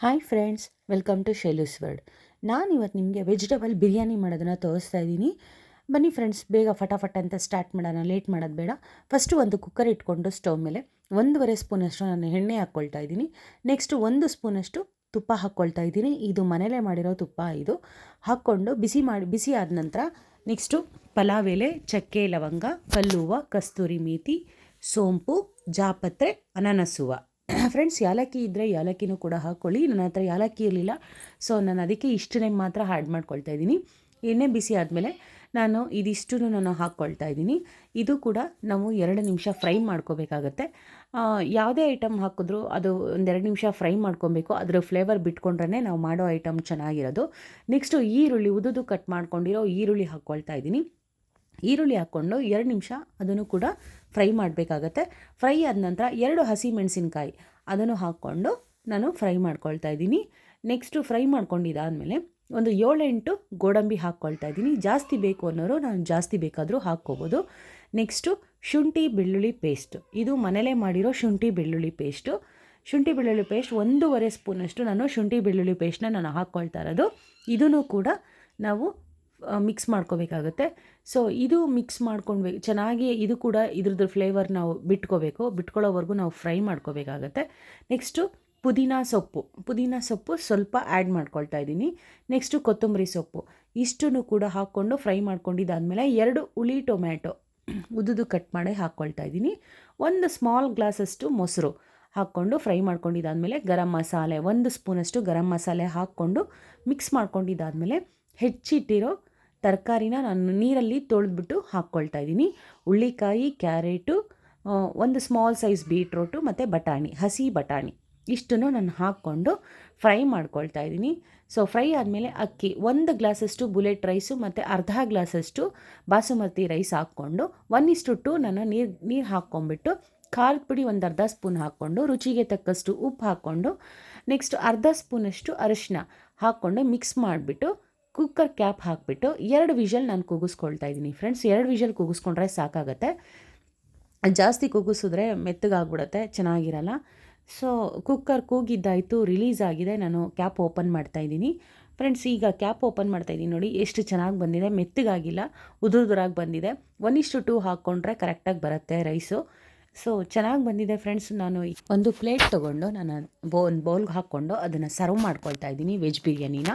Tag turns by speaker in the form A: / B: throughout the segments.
A: Hi friends welcome to Shailu's world ನಾನು ಇವತ್ತು ನಿಮಗೆ ವೆಜಿಟೇಬಲ್ ಬಿರಿಯಾನಿ ಮಾಡೋದನ್ನು ತೋರಿಸ್ತಾ ಇದ್ದೀನಿ. ಬನ್ನಿ ಫ್ರೆಂಡ್ಸ್ ಬೇಗ ಫಟಾಫಟ್ ಅಂತ ಸ್ಟಾರ್ಟ್ ಮಾಡೋಣ. ಲೇಟ್ ಮಾಡೋದು ಬೇಡ. ಫಸ್ಟು ಒಂದು ಕುಕ್ಕರ್ ಇಟ್ಕೊಂಡು ಸ್ಟವ್ ಮೇಲೆ ಒಂದೂವರೆ ಸ್ಪೂನಷ್ಟು ನಾನು ಎಣ್ಣೆ ಹಾಕ್ಕೊಳ್ತಾ ಇದ್ದೀನಿ. ನೆಕ್ಸ್ಟು ಒಂದು ಸ್ಪೂನಷ್ಟು ತುಪ್ಪ ಹಾಕ್ಕೊಳ್ತಾ ಇದ್ದೀನಿ. ಇದು ಮನೇಲೇ ಮಾಡಿರೋ ತುಪ್ಪ ಇದು. ಹಾಕ್ಕೊಂಡು ಬಿಸಿ ಮಾಡಿ, ಬಿಸಿ ಆದ ನಂತರ ನೆಕ್ಸ್ಟು ಪಲಾವ್ ಎಲೆ, ಚಕ್ಕೆ, ಲವಂಗ, ಕಲ್ಲುವ, ಕಸ್ತೂರಿ ಮೇಥಿ ಸೋಂಪು, ಜಾಪತ್ರೆ, ಅನಾನಸ್ ಹೂವು. ಫ್ರೆಂಡ್ಸ್ ಯಾಲಕ್ಕಿ ಇದ್ದರೆ ಯಾಲಕ್ಕಿನೂ ಕೂಡ ಹಾಕ್ಕೊಳ್ಳಿ ನನ್ನ ಹತ್ರ ಯಾಲಕ್ಕಿ ಇರಲಿಲ್ಲ. ಸೊ ನಾನು ಅದಕ್ಕೆ ಇಷ್ಟನ್ನೇ ಮಾತ್ರ ಆ್ಯಡ್ ಮಾಡ್ಕೊಳ್ತಾ ಇದ್ದೀನಿ. ಎಣ್ಣೆ ಬಿಸಿ ಆದಮೇಲೆ ನಾನು ಇದಿಷ್ಟು ನಾನು ಹಾಕ್ಕೊಳ್ತಾ ಇದ್ದೀನಿ. ಇದು ಕೂಡ ನಾವು ಎರಡು ನಿಮಿಷ ಫ್ರೈ ಮಾಡ್ಕೋಬೇಕಾಗತ್ತೆ. ಯಾವುದೇ ಐಟಮ್ ಹಾಕಿದ್ರು ಅದು ಒಂದೆರಡು ನಿಮಿಷ ಫ್ರೈ ಮಾಡ್ಕೊಬೇಕು. ಅದರ ಫ್ಲೇವರ್ ಬಿಟ್ಕೊಂಡ್ರೆ ನಾವು ಮಾಡೋ ಐಟಮ್ ಚೆನ್ನಾಗಿರೋದು. ನೆಕ್ಸ್ಟು ಈರುಳ್ಳಿ, ಉದುದು ಕಟ್ ಮಾಡ್ಕೊಂಡಿರೋ ಈರುಳ್ಳಿ ಹಾಕ್ಕೊಳ್ತಾ ಇದ್ದೀನಿ. ಈರುಳ್ಳಿ ಹಾಕ್ಕೊಂಡು ಎರಡು ನಿಮಿಷ ಅದನ್ನು ಕೂಡ ಫ್ರೈ ಮಾಡಬೇಕಾಗತ್ತೆ. ಫ್ರೈ ಆದ ನಂತರ ಎರಡು ಹಸಿ ಮೆಣಸಿನ್ಕಾಯಿ. ಅದನ್ನು ಹಾಕ್ಕೊಂಡು ನಾನು ಫ್ರೈ ಮಾಡ್ಕೊಳ್ತಾ ಇದ್ದೀನಿ. ನೆಕ್ಸ್ಟು ಫ್ರೈ ಮಾಡ್ಕೊಂಡಿದ್ದಾದಮೇಲೆ ಒಂದು ಏಳೆಂಟು ಗೋಡಂಬಿ ಹಾಕ್ಕೊಳ್ತಾ ಇದ್ದೀನಿ. ಜಾಸ್ತಿ ಬೇಕು ಅನ್ನೋರು ನಾನು ಜಾಸ್ತಿ ಬೇಕಾದರೂ ಹಾಕ್ಕೋಬೋದು. ನೆಕ್ಸ್ಟು ಶುಂಠಿ ಬೆಳ್ಳುಳ್ಳಿ ಪೇಸ್ಟ್ ಇದು ಮನೆಯಲ್ಲೇ ಮಾಡಿರೋ ಶುಂಠಿ ಬೆಳ್ಳುಳ್ಳಿ ಪೇಸ್ಟು ಶುಂಠಿ ಬೆಳ್ಳುಳ್ಳಿ ಪೇಸ್ಟ್ ಒಂದೂವರೆ ಸ್ಪೂನಷ್ಟು ನಾನು ಶುಂಠಿ ಬೆಳ್ಳುಳ್ಳಿ ಪೇಸ್ಟನ್ನ ನಾನು ಹಾಕ್ಕೊಳ್ತಾ ಇರೋದು. ಇದನ್ನು ಕೂಡ ನಾವು ಮಿಕ್ಸ್ ಮಾಡ್ಕೋಬೇಕಾಗುತ್ತೆ. ಸೊ ಇದು ಮಿಕ್ಸ್ ಮಾಡ್ಕೊಳ್ಬೇಕು ಚೆನ್ನಾಗಿ ಇದು ಕೂಡ ಇದ್ರದ್ದು ಫ್ಲೇವರ್ ನಾವು ಬಿಟ್ಕೋಬೇಕು, ಬಿಟ್ಕೊಳ್ಳೋವರೆಗೂ ನಾವು ಫ್ರೈ ಮಾಡ್ಕೋಬೇಕಾಗತ್ತೆ. ನೆಕ್ಸ್ಟು ಪುದೀನ ಸೊಪ್ಪು. ಪುದೀನ ಸೊಪ್ಪು ಸ್ವಲ್ಪ ಆ್ಯಡ್ ಮಾಡ್ಕೊಳ್ತಾ ಇದ್ದೀನಿ. ನೆಕ್ಸ್ಟು ಕೊತ್ತಂಬರಿ ಸೊಪ್ಪು. ಇಷ್ಟನ್ನು ಕೂಡ ಹಾಕ್ಕೊಂಡು ಫ್ರೈ ಮಾಡ್ಕೊಂಡಿದ್ದಾದಮೇಲೆ ಎರಡು ಹುಳಿ ಟೊಮ್ಯಾಟೊ ಉದುದು ಕಟ್ ಮಾಡಿ ಹಾಕ್ಕೊಳ್ತಾ ಇದ್ದೀನಿ. ಒಂದು ಸ್ಮಾಲ್ ಗ್ಲಾಸಷ್ಟು ಮೊಸರು ಹಾಕ್ಕೊಂಡು ಫ್ರೈ ಮಾಡ್ಕೊಂಡಿದ್ದಾದಮೇಲೆ ಗರಂ ಮಸಾಲೆ, ಒಂದು ಸ್ಪೂನಷ್ಟು ಗರಂ ಮಸಾಲೆ ಹಾಕ್ಕೊಂಡು ಮಿಕ್ಸ್ ಮಾಡ್ಕೊಂಡಿದ್ದಾದಮೇಲೆ ಹೆಚ್ಚಿಟ್ಟಿರೋ ತರಕಾರಿನ ನಾನು ನೀರಲ್ಲಿ ತೊಳೆದ್ಬಿಟ್ಟು ಹಾಕ್ಕೊಳ್ತಾ ಇದ್ದೀನಿ. ಹುಳ್ಳಿಕಾಯಿ ಕ್ಯಾರೆಟು ಒಂದು ಸ್ಮಾಲ್ ಸೈಜ್ ಬೀಟ್ರೋಟು ಮತ್ತು ಬಟಾಣಿ, ಹಸಿ ಬಟಾಣಿ ಇಷ್ಟನ್ನು ನಾನು ಹಾಕ್ಕೊಂಡು ಫ್ರೈ ಮಾಡ್ಕೊಳ್ತಾ ಇದ್ದೀನಿ. ಸೊ ಫ್ರೈ ಆದಮೇಲೆ ಅಕ್ಕಿ, ಒಂದು ಗ್ಲಾಸಷ್ಟು ಬುಲೆಟ್ ರೈಸು ಮತ್ತು ಅರ್ಧ ಗ್ಲಾಸಷ್ಟು ಬಾಸುಮತಿ ರೈಸ್ ಹಾಕ್ಕೊಂಡು ಒನ್ ಇಷ್ಟು ಟು ನಾನು ನೀರು ನೀರು ಹಾಕ್ಕೊಂಬಿಟ್ಟು ಖಾರದ ಪುಡಿ ಒಂದು ಅರ್ಧ ಸ್ಪೂನ್ ಹಾಕ್ಕೊಂಡು ರುಚಿಗೆ ತಕ್ಕಷ್ಟು ಉಪ್ಪು ಹಾಕ್ಕೊಂಡು ನೆಕ್ಸ್ಟ್ ಅರ್ಧ ಸ್ಪೂನಷ್ಟು ಅರಿಶಿನ ಹಾಕ್ಕೊಂಡು ಮಿಕ್ಸ್ ಮಾಡಿಬಿಟ್ಟು ಕುಕ್ಕರ್ ಕ್ಯಾಪ್ ಹಾಕಿಬಿಟ್ಟು ಎರಡು ವಿಷಲ್ ನಾನು ಕೂಗಿಸ್ಕೊಳ್ತಾ ಇದ್ದೀನಿ ಫ್ರೆಂಡ್ಸ್ ಎರಡು ವಿಷಲ್ ಕೂಗಿಸ್ಕೊಂಡ್ರೆ ಸಾಕಾಗತ್ತೆ. ಜಾಸ್ತಿ ಕೂಗಿಸಿದ್ರೆ ಮೆತ್ತಗಾಗ್ಬಿಡುತ್ತೆ, ಚೆನ್ನಾಗಿರಲ್ಲ. ಸೊ ಕುಕ್ಕರ್ ಕೂಗಿದ್ದಾಯಿತು ರಿಲೀಸ್ ಆಗಿದೆ. ನಾನು ಕ್ಯಾಪ್ ಓಪನ್ ಮಾಡ್ತಾ ಇದ್ದೀನಿ. ಫ್ರೆಂಡ್ಸ್ ಈಗ ಕ್ಯಾಪ್ ಓಪನ್ ಮಾಡ್ತಾ ಇದ್ದೀನಿ ನೋಡಿ, ಎಷ್ಟು ಚೆನ್ನಾಗಿ ಬಂದಿದೆ. ಮೆತ್ತಗಾಗಿಲ್ಲ, ಉದುರುದುರಾಗಿ ಬಂದಿದೆ. ಒನ್ ಇಷ್ಟು ಟೂ ಹಾಕ್ಕೊಂಡ್ರೆ ಕರೆಕ್ಟಾಗಿ ಬರುತ್ತೆ ರೈಸು ಸೊ ಚೆನ್ನಾಗಿ ಬಂದಿದೆ ಫ್ರೆಂಡ್ಸ್ ನಾನು ಒಂದು ಪ್ಲೇಟ್ ತೊಗೊಂಡು, ನಾನು ಬೋ ಒಂದು ಬೌಲ್ಗೆ ಹಾಕ್ಕೊಂಡು ಅದನ್ನು ಸರ್ವ್ ಮಾಡ್ಕೊಳ್ತಾ ಇದ್ದೀನಿ ವೆಜ್ ಬಿರಿಯಾನಿನ.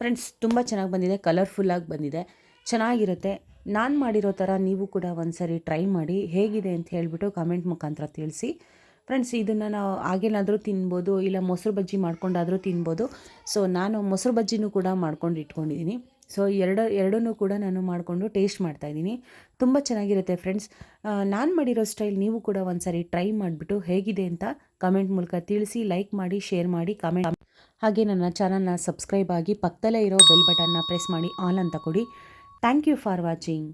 A: ಫ್ರೆಂಡ್ಸ್, ತುಂಬ ಚೆನ್ನಾಗಿ ಬಂದಿದೆ ಕಲರ್ಫುಲ್ಲಾಗಿ ಬಂದಿದೆ, ಚೆನ್ನಾಗಿರುತ್ತೆ. ನಾನು ಮಾಡಿರೋ ಥರ ನೀವು ಕೂಡ ಒಂದು ಸರಿ ಟ್ರೈ ಮಾಡಿ, ಹೇಗಿದೆ ಅಂತ ಹೇಳಿಬಿಟ್ಟು ಕಮೆಂಟ್ ಮುಖಾಂತರ ತಿಳಿಸಿ. ಫ್ರೆಂಡ್ಸ್ ಇದನ್ನು ನಾವು ಹಾಗೇನಾದರೂ ತಿನ್ಬೋದು, ಇಲ್ಲ ಮೊಸರು ಬಜ್ಜಿ ಮಾಡ್ಕೊಂಡಾದರೂ ತಿನ್ಬೋದು. ಸೊ ನಾನು ಮೊಸರು ಬಜ್ಜಿನೂ ಕೂಡ ಮಾಡ್ಕೊಂಡು ಇಟ್ಕೊಂಡಿದ್ದೀನಿ ಸೊ ಎರಡು, ಎರಡನ್ನೂ ಕೂಡ ನಾನು ಮಾಡಿಕೊಂಡು ಟೇಸ್ಟ್ ಮಾಡ್ತಾಯಿದ್ದೀನಿ ತುಂಬ ಚೆನ್ನಾಗಿರುತ್ತೆ ಫ್ರೆಂಡ್ಸ್. ನಾನು ಮಾಡಿರೋ ಸ್ಟೈಲ್ ನೀವು ಕೂಡ ಒಂದು ಟ್ರೈ ಮಾಡಿಬಿಟ್ಟು ಹೇಗಿದೆ ಅಂತ ಕಮೆಂಟ್ ಮೂಲಕ ತಿಳಿಸಿ, ಲೈಕ್ ಮಾಡಿ, ಶೇರ್ ಮಾಡಿ, ಕಮೆಂಟ್ ಹಾಗೆ ನನ್ನ ಚಾನಲ್ನ ಸಬ್ಸ್ಕ್ರೈಬ್ ಆಗಿ ಪಕ್ಕದಲ್ಲೇ ಇರೋ ಬೆಲ್ ಬಟನ್ನ ಪ್ರೆಸ್ ಮಾಡಿ, ಆಲ್ ಅಂತ ಕೊಡಿ. Thank you for watching.